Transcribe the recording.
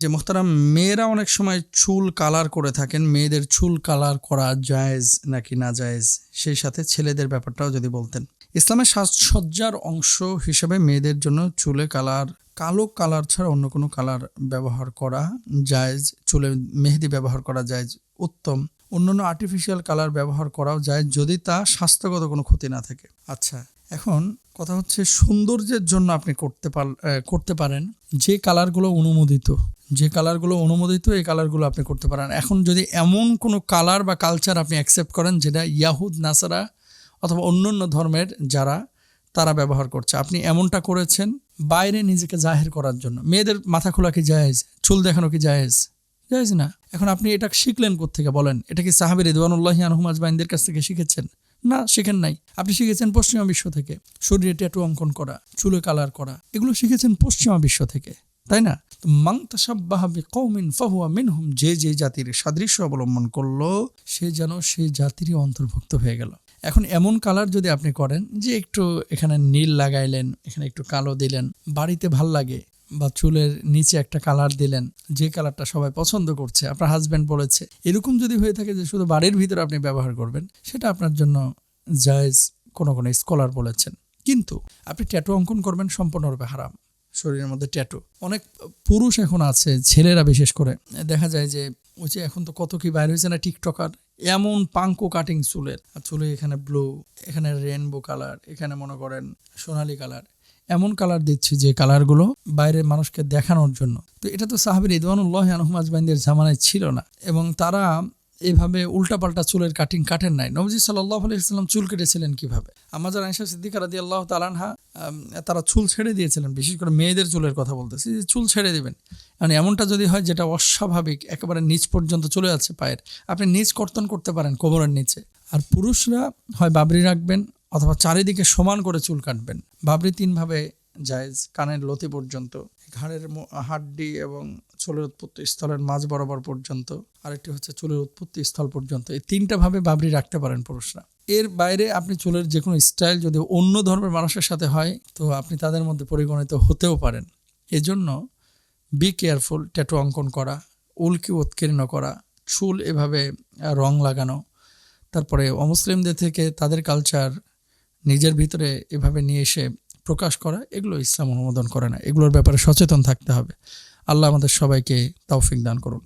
যে মোহতারাম মেয়েরা অনেক সময় চুল কালার করে থাকেন, মেয়েদের চুল কালার করা জায়েজ নাকি না জায়েজ? সেই সাথে ছেলেদের ব্যাপারটাও যদি বলতেন। ইসলামের সাজসজ্জার অংশ হিসেবে মেয়েদের জন্য চুলে কালার, কালো কালার ছাড়া অন্য কোনো কালার ব্যবহার করা জায়েজ, চুলে মেহেদি ব্যবহার করা জায়েজ, উত্তম। অন্যান্য আর্টিফিশিয়াল কালার ব্যবহার করাও যায় যদি তা স্বাস্থ্যগত কোনো ক্ষতি না থাকে। আচ্ছা এখন কথা হচ্ছে সৌন্দর্যের জন্য আপনি করতে পার করতে পারেন যে কালারগুলো অনুমোদিত। যে কালারগুলো অনুমোদিত, এই কালারগুলো আপনি করতে পারেন। এখন যদি এমন কোনো কালার বা কালচার আপনি অ্যাকসেপ্ট করেন, যেটা ইয়াহুদ, নাসারা অথবা অন্য অন্য ধর্মের যারা, তারা ব্যবহার করছে। আপনি এমনটা করেছেন বাইরে নিজেকে জাহের করার জন্য। মেয়েদের মাথা খোলা কি জায়েজ? চুল দেখানো কি জায়েজ? জায়েজ না। এখন আপনি এটা শিখলেন থেকে বলেন? এটা কি সাহাবির রিদওয়ানুল্লাহি আনহুম আজমাইনদের কাছ থেকে শিখেছেন? না, শিখেন নাই। আপনি শিখেছেন পশ্চিমা বিশ্ব থেকে। শরীরে ট্যাটু অঙ্কন করা, চুলে কালার করা, এগুলো শিখেছেন পশ্চিমা বিশ্ব থেকে, তাই না? তো মাং তাসাব্বাহাবি কৌমিন ফাহুয়া মিনহুম, যে যে জাতির সাদৃশ্য অবলম্বন করল, সে যেন সে জাতিরই অন্তর্ভুক্ত হয়ে গেল। এখন এমন কালার যদি আপনি করেন যে একটু এখানে নীল লাগাইলেন, এখানে একটু কালো দিলেন, বাড়িতে ভালো লাগে বা চুলের নিচে একটা কালার দিলেন, যে কালারটা সবাই পছন্দ করছে, আপনার হাজব্যান্ড বলেছে, এরকম যদি হয়ে থাকে যে শুধু বাড়ির ভিতরে আপনি ব্যবহার করবেন, সেটা আপনার জন্য জায়জ কোনো কোনো স্কলার বলেছেন। কিন্তু আপনি ট্যাটু অঙ্কন করবেন সম্পূর্ণরূপে হারাম। শরীরের মধ্যে ট্যাটু অনেক পুরুষ এখন আছে, ছেলেরা বিশেষ করে। দেখা যায় যে, ওই যে এখন তো কত কি বাইরে হয়েছে না টিকটকার এমন পাঙ্কো কাটিং চুলের। আর চুলে এখানে ব্লু এখানে রেনবো কালার এখানে মনে করেন সোনালি কালার এমন কালার দিচ্ছি যে কালারগুলো বাইরের মানুষকে দেখানোর জন্য। তো এটা তো সাহাবির ইদওয়ানুল্লাহ আনহুম আজমাইনদের জামানায় ছিল না। এবং তারা এভাবে উল্টাপাল্টা চুলের কাটিং কাটেন নাই। নবজি সাল্লাহ আলাইসাল্লাম চুল কেটেছিলেন কীভাবে? আমাদের আয়সা সিদ্দিকা রাদি আল্লাহ তালানহা তারা চুল ছেড়ে দিয়েছিলেন, বিশেষ করে মেয়েদের চুলের কথা বলতেছি, যে চুল ছেড়ে দেবেন। মানে এমনটা যদি হয় যেটা অস্বাভাবিক, একেবারে নিচ পর্যন্ত চলে যাচ্ছে পায়ের। আপনি নিচ কর্তন করতে পারেন কোমরের নিচে। আর পুরুষরা হয় বাবরি রাখবেন অথবা চারিদিকে সমান করে চুল কাটবেন। বাবরি তিনভাবে জায়েজ কানের লতি পর্যন্ত, ঘাড়ের হাড্ডি এবং চুলের উৎপত্তি স্থলের মাঝ বরাবর পর্যন্ত, আরেকটি হচ্ছে চুলের উৎপত্তি স্থল পর্যন্ত। এই তিনটা ভাবে বাবরি রাখতে পারেন পুরুষরা। এর বাইরে আপনি চুলের যে কোনো স্টাইল যদি অন্য ধর্মের মানুষের সাথে হয়, তো আপনি তাদের মধ্যে পরিগণিত হতেও পারেন। এজন্য বি কেয়ারফুল ট্যাটু অঙ্কন করা, উল্কি উৎকীর্ণ করা, চুল এভাবে রং লাগানো, তারপরে অমুসলিমদের থেকে তাদের কালচার নিজের ভিতরে এভাবে নিয়ে এসে প্রকাশ করা, এগুলো ইসলাম অনুমোদন করে না। এগুলোর ব্যাপারে সচেতন থাকতে হবে। আল্লাহ আমাদের সবাইকে তৌফিক দান করুন।